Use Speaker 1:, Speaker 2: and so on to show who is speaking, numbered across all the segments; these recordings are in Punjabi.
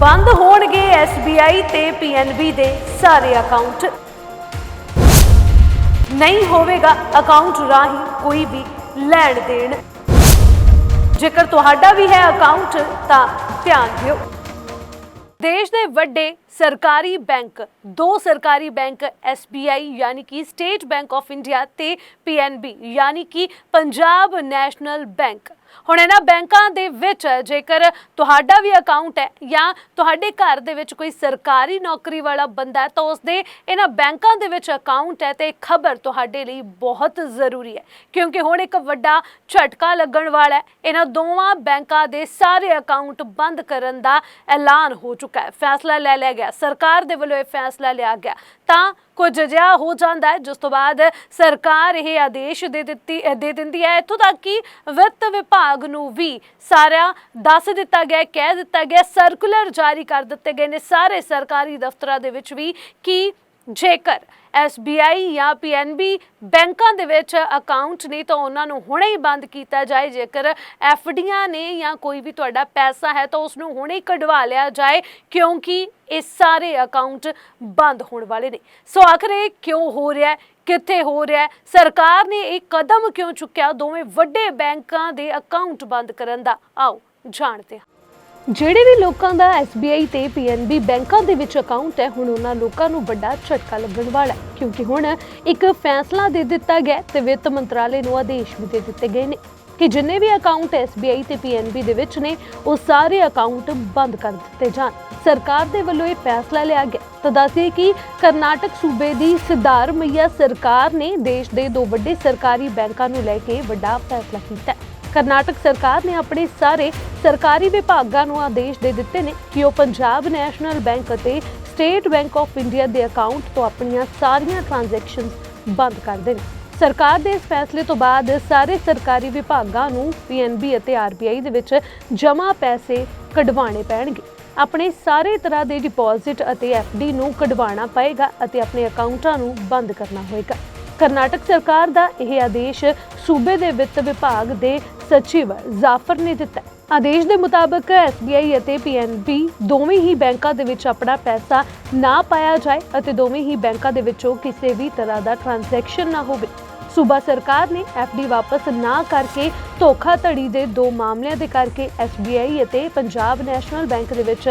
Speaker 1: ਬੰਦ ਹੋਣਗੇ SBI ਤੇ PNB ਦੇ ਸਾਰੇ ਅਕਾਊਂਟ। ਨਹੀਂ ਹੋਵੇਗਾ ਅਕਾਊਂਟ ਰਾਹੀਂ ਕੋਈ ਵੀ ਲੈਣ ਦੇਣ। ਜੇਕਰ ਤੁਹਾਡਾ ਵੀ ਹੈ ਅਕਾਊਂਟ, ਤਾਂ ਧਿਆਨ ਦਿਓ। ਦੇਸ਼ ਦੇ ਵੱਡੇ ਸਰਕਾਰੀ ਬੈਂਕ, ਦੋ ਸਰਕਾਰੀ ਬੈਂਕ SBI ਯਾਨੀ ਕਿ ਸਟੇਟ ਬੈਂਕ ਆਫ ਇੰਡੀਆ ਤੇ PNB ਯਾਨੀ ਕਿ ਪੰਜਾਬ ਨੈਸ਼ਨਲ ਬੈਂਕ। ਹੁਣ ਇਹਨਾਂ ਬੈਂਕਾਂ ਦੇ ਵਿੱਚ ਜੇਕਰ ਤੁਹਾਡਾ ਵੀ ਅਕਾਊਂਟ ਹੈ ਜਾਂ ਤੁਹਾਡੇ ਘਰ ਦੇ ਵਿੱਚ ਕੋਈ ਸਰਕਾਰੀ ਨੌਕਰੀ ਵਾਲਾ ਬੰਦਾ ਹੈ, ਤਾਂ ਉਸਦੇ ਇਹਨਾਂ ਬੈਂਕਾਂ ਦੇ ਵਿੱਚ ਅਕਾਊਂਟ ਹੈ ਤੇ ਖਬਰ ਤੁਹਾਡੇ ਲਈ ਬਹੁਤ ਜ਼ਰੂਰੀ ਹੈ। ਕਿਉਂਕਿ ਹੁਣ ਇੱਕ ਵੱਡਾ ਝਟਕਾ ਲੱਗਣ ਵਾਲਾ ਹੈ, ਇਹਨਾਂ ਦੋਵਾਂ ਬੈਂਕਾਂ ਦੇ ਸਾਰੇ ਅਕਾਊਂਟ ਬੰਦ ਕਰਨ ਦਾ ਐਲਾਨ ਹੋ ਚੁੱਕਾ ਹੈ। ਫੈਸਲਾ ਲੈ ਲਿਆ ਗਿਆ, ਸਰਕਾਰ ਦੇ ਵੱਲੋਂ ਇਹ ਫੈਸਲਾ ਲਿਆ ਗਿਆ। ਤਾਂ ਕੁਝ ਅਜਿਹਾ ਹੋ ਜਾਂਦਾ ਹੈ, ਜਿਸ ਤੋਂ ਬਾਅਦ ਸਰਕਾਰ ਇਹ ਆਦੇਸ਼ ਦੇ ਦਿੱਤੀ, ਦੇ ਦਿੰਦੀ ਹੈ। ਇੱਥੋਂ ਤੱਕ ਕਿ ਵਿੱਤ ਵਿਭਾਗ ਵਿਭਾਗ ਨੂੰ ਵੀ ਸਾਰਾ ਦੱਸ ਦਿੱਤਾ ਗਿਆ, ਕਹਿ ਦਿੱਤਾ ਗਿਆ ਸਰਕੂਲਰ ਜਾਰੀ ਕਰ ਦਿੱਤੇ ਗਏ ਨੇ ਸਾਰੇ ਸਰਕਾਰੀ ਦਫ਼ਤਰਾਂ ਦੇ ਵਿੱਚ ਵੀ ਕਿ ਜੇਕਰ SBI ਜਾਂ PNB ਬੈਂਕਾਂ ਦੇ ਵਿੱਚ ਅਕਾਊਂਟ ਨੇ ਤਾਂ ਉਹਨਾਂ ਨੂੰ ਹੁਣੇ ਹੀ ਬੰਦ ਕੀਤਾ ਜਾਏ। ਜੇਕਰ ਐਫਡੀਆਂ ਨੇ ਜਾਂ ਕੋਈ ਵੀ ਤੁਹਾਡਾ ਪੈਸਾ ਹੈ ਤਾਂ ਉਸ ਨੂੰ ਹੁਣੇ ਹੀ ਕਢਵਾ ਲਿਆ ਜਾਏ, ਕਿਉਂਕਿ ਇਹ ਸਾਰੇ ਅਕਾਊਂਟ ਬੰਦ ਹੋਣ ਵਾਲੇ ਨੇ। ਸੋ ਆਖਰ ਇਹ ਕਿਉਂ ਹੋ ਰਿਹਾ ਹੈ? ਕਿੱਥੇ ਹੋ ਰਿਹਾ ਹੈ? ਸਰਕਾਰ ਨੇ ਇਹ ਕਦਮ ਕਿਉਂ ਚੁੱਕਿਆ? ਦੋਵੇਂ ਵੱਡੇ ਬੈਂਕਾਂ ਦੇ ਅਕਾਊਂਟ ਬੰਦ ਕਰਨ ਦਾ। ਆਓ, ਜਾਣਦੇ ਹਾਂ। ਜਿਹੜੇ ਵੀ ਲੋਕਾਂ ਦਾ SBI ਤੇ PNB ਬੈਂਕਾਂ ਦੇ ਵਿੱਚ ਅਕਾਊਂਟ ਹੈ, ਹੁਣ ਉਹਨਾਂ ਲੋਕਾਂ ਨੂੰ ਵੱਡਾ ਝਟਕਾ ਲੱਗਣ ਵਾਲਾ ਹੈ, ਕਿਉਂਕਿ ਹੁਣ ਇੱਕ ਫੈਸਲਾ ਦੇ ਦਿੱਤਾ ਗਿਆ ਹੈ ਤੇ ਵਿੱਤ ਮੰਤਰਾਲੇ ਨੂੰ ਆਦੇਸ਼ ਵੀ ਦੇ ਦਿੱਤੇ ਗਏ ਨੇ ਕਿ ਜਿੰਨੇ ਵੀ ਅਕਾਊਂਟ SBI ਤੇ PNB ਦੇ ਵਿੱਚ ਨੇ, ਉਹ ਸਾਰੇ ਅਕਾਊਂਟ ਬੰਦ ਕਰ ਦਿੱਤੇ ਜਾਣ। ਸਰਕਾਰ ਦੇ ਵੱਲੋਂ ਇਹ ਫੈਸਲਾ ਲਿਆ ਗਿਆ ਤਾਂ ਦੱਸਿਏ ਕਿ ਕਰਨਾਟਕ ਸੂਬੇ ਦੀ ਸਿਧਾਰਮਈਆ ਸਰਕਾਰ ਨੇ ਦੇਸ਼ ਦੇ ਦੋ ਵੱਡੇ ਸਰਕਾਰੀ ਬੈਂਕਾਂ ਨੂੰ ਲੈ ਕੇ ਵੱਡਾ ਫੈਸਲਾ ਕੀਤਾ ਕਰਨਾਟਕ ਸਰਕਾਰ ਨੇ ਆਪਣੇ ਸਾਰੇ ਸਰਕਾਰੀ ਵਿਭਾਗਾਂ ਨੂੰ ਆਦੇਸ਼ ਦੇ ਦਿੱਤੇ ਨੇ ਕਿ ਉਹ ਪੰਜਾਬ ਨੈਸ਼ਨਲ ਬੈਂਕ ਅਤੇ ਸਟੇਟ ਬੈਂਕ ਆਫ ਇੰਡੀਆ ਦੇ ਅਕਾਊਂਟ ਤੋਂ ਆਪਣੀਆਂ ਸਾਰੀਆਂ ਟ੍ਰਾਂਜੈਕਸ਼ਨਸ ਬੰਦ ਕਰ ਦੇਣ। ਸਰਕਾਰ ਦੇ ਇਸ ਫੈਸਲੇ ਤੋਂ ਬਾਅਦ ਸਾਰੇ ਸਰਕਾਰੀ ਵਿਭਾਗਾਂ ਨੂੰ PNB ਅਤੇ RBI ਦੇ ਵਿੱਚ ਜਮ੍ਹਾਂ ਪੈਸੇ ਕਢਵਾਉਣੇ ਪੈਣਗੇ। ਆਪਣੇ ਸਾਰੇ ਤਰ੍ਹਾਂ ਦੇ ਡਿਪੋਜ਼ਿਟ ਅਤੇ FD ਨੂੰ ਕਢਵਾਉਣਾ ਪਏਗਾ ਅਤੇ ਆਪਣੇ ਅਕਾਊਂਟਾਂ ਨੂੰ ਬੰਦ ਕਰਨਾ ਹੋਏਗਾ। ਕਰਨਾਟਕ ਸਰਕਾਰ ਦਾ ਇਹ ਆਦੇਸ਼ ਸੂਬੇ ਦੇ ਵਿੱਤ ਵਿਭਾਗ ਦੇ ਸਚਿਵ ਜ਼ਾਫਰ ਨੇ ਦਿੱਤਾ ਆਦੇਸ਼ ਦੇ ਮੁਤਾਬਕ SBI ਅਤੇ PNB ਦੋਵੇਂ ਹੀ ਬੈਂਕਾਂ ਦੇ ਵਿੱਚ ਆਪਣਾ ਪੈਸਾ ਨਾ ਪਾਇਆ ਜਾਏ ਅਤੇ ਦੋਵੇਂ ਹੀ ਬੈਂਕਾਂ ਦੇ ਵਿੱਚੋਂ ਕਿਸੇ ਵੀ ਤਰ੍ਹਾਂ ਦਾ ਟ੍ਰਾਂਜੈਕਸ਼ਨ ਨਾ ਹੋਵੇ। ਸੂਬਾ ਸਰਕਾਰ ਨੇ FD ਵਾਪਸ ਨਾ ਕਰਕੇ ਧੋਖਾਧੜੀ ਦੇ ਦੋ ਮਾਮਲਿਆਂ ਦੇ ਕਰਕੇ SBI ਅਤੇ ਪੰਜਾਬ ਨੈਸ਼ਨਲ ਬੈਂਕ ਦੇ ਵਿੱਚ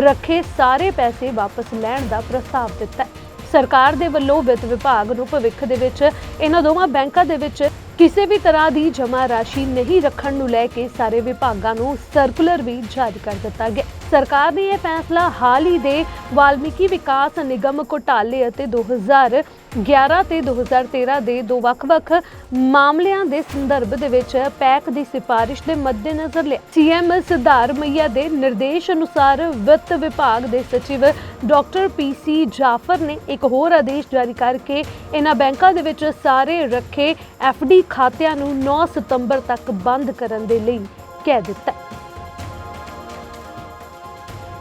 Speaker 1: ਰੱਖੇ ਸਾਰੇ ਪੈਸੇ ਵਾਪਸ ਲੈਣ ਦਾ ਪ੍ਰਸਤਾਵ ਦਿੱਤਾ ਸਰਕਾਰ ਦੇ ਵੱਲੋਂ ਵਿੱਤ ਵਿਭਾਗ ਨੂੰ ਭਵਿੱਖ ਦੇ ਵਿੱਚ ਇਹਨਾਂ ਦੋਵਾਂ ਬੈਂਕਾਂ ਦੇ ਵਿੱਚ ਕਿਸੇ ਵੀ ਤਰ੍ਹਾਂ ਦੀ ਜਮ੍ਹਾਂ ਰਾਸ਼ੀ ਨਹੀਂ ਰੱਖਣ ਨੂੰ ਲੈ ਕੇ ਸਾਰੇ ਵਿਭਾਗਾਂ ਨੂੰ ਸਰਕੂਲਰ ਵੀ ਜਾਰੀ ਕਰ ਦਿੱਤਾ ਗਿਆ। ਸਰਕਾਰ ਨੇ ਇਹ ਫੈਸਲਾ ਹਾਲ ਹੀ ਦੇ ਵਾਲਮੀਕੀ ਵਿਕਾਸ ਨਿਗਮ ਘੁਟਾਲੇ ਅਤੇ 2011 ਤੇ 2013 ਦੇ ਦੋ ਵੱਖ-ਵੱਖ ਮਾਮਲਿਆਂ ਦੇ ਸੰਦਰਭ ਦੇ ਵਿੱਚ ਪੈਕ ਦੀ ਸਿਫਾਰਿਸ਼ ਦੇ ਮੱਦੇਨਜ਼ਰ ਲਿਆ। ਸੀਐਮ ਸਿਧਾਰਮਈਆ ਦੇ ਨਿਰਦੇਸ਼ ਅਨੁਸਾਰ ਵਿੱਤ ਵਿਭਾਗ ਦੇ ਸਚਿਵ ਡਾਕਟਰ ਪੀਸੀ ਜਾਫਰ ਨੇ ਇੱਕ ਹੋਰ ਆਦੇਸ਼ ਜਾਰੀ ਕਰਕੇ ਇਹਨਾਂ ਬੈਂਕਾਂ ਦੇ ਵਿੱਚ ਸਾਰੇ ਰੱਖੇ ਐਫਡੀ ਖਾਤਿਆਂ ਨੂੰ 9 ਸਤੰਬਰ ਤੱਕ ਬੰਦ ਕਰਨ ਦੇ ਲਈ ਕਹਿ ਦਿੱਤਾ